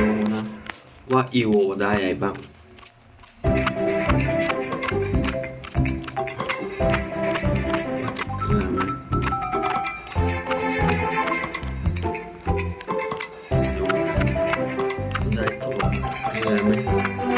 ดูนะว่าอีโวได้อะไรบ้างได้ตัวอะไรไหม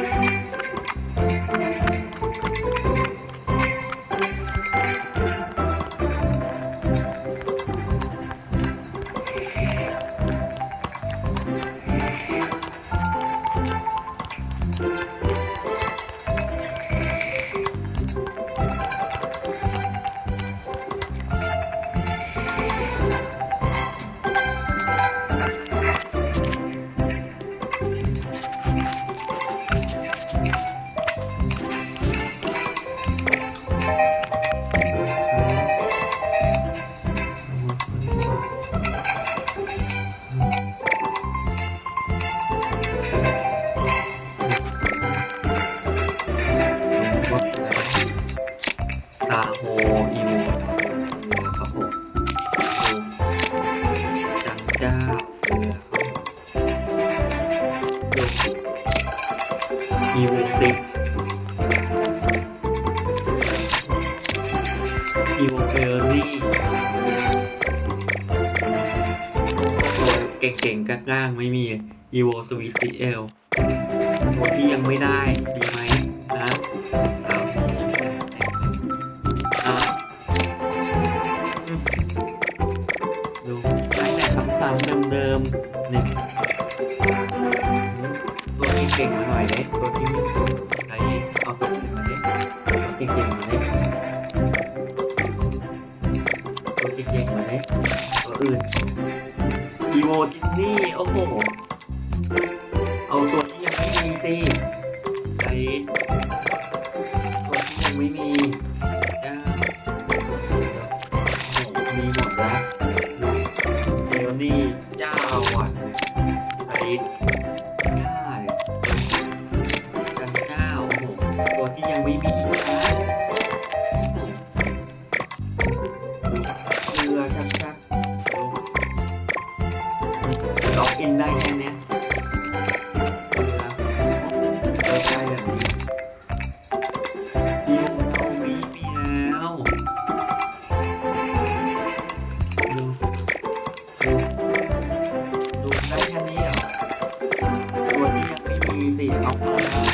ตาโฮอีวครับผมจังเจ้าออีโวซิอีโวเบอรี่ตัวเก่งๆก้างๆไม่มีอีโวสวิตซีเอลตัวที่ยังไม่ได้ดี ซ้ำเดิมๆนี่ยตัวที่เก่งมาหน่อยเด้ตัวที่ไม่ใช้เอาตัวอื่นมาเด้ตัวเก่งมาเด้ตัวเก่งมาเด้ตัวอื่นอีโวจินนี่โอ้โหเอาตัวที่ยังไม่มีสิใช้ตัวที่ยังไม่มีจ้าโอ้โหมีหมดแล้ว ดี๋ยวนี่เจ้าอะใช้ได้กันเจ้าโอ้โหตัวที่ยังไม่มีนะโอ้โหเรือชับครับล็อกอินได้แค่นี้ ดูได้แค่นี้เหรอ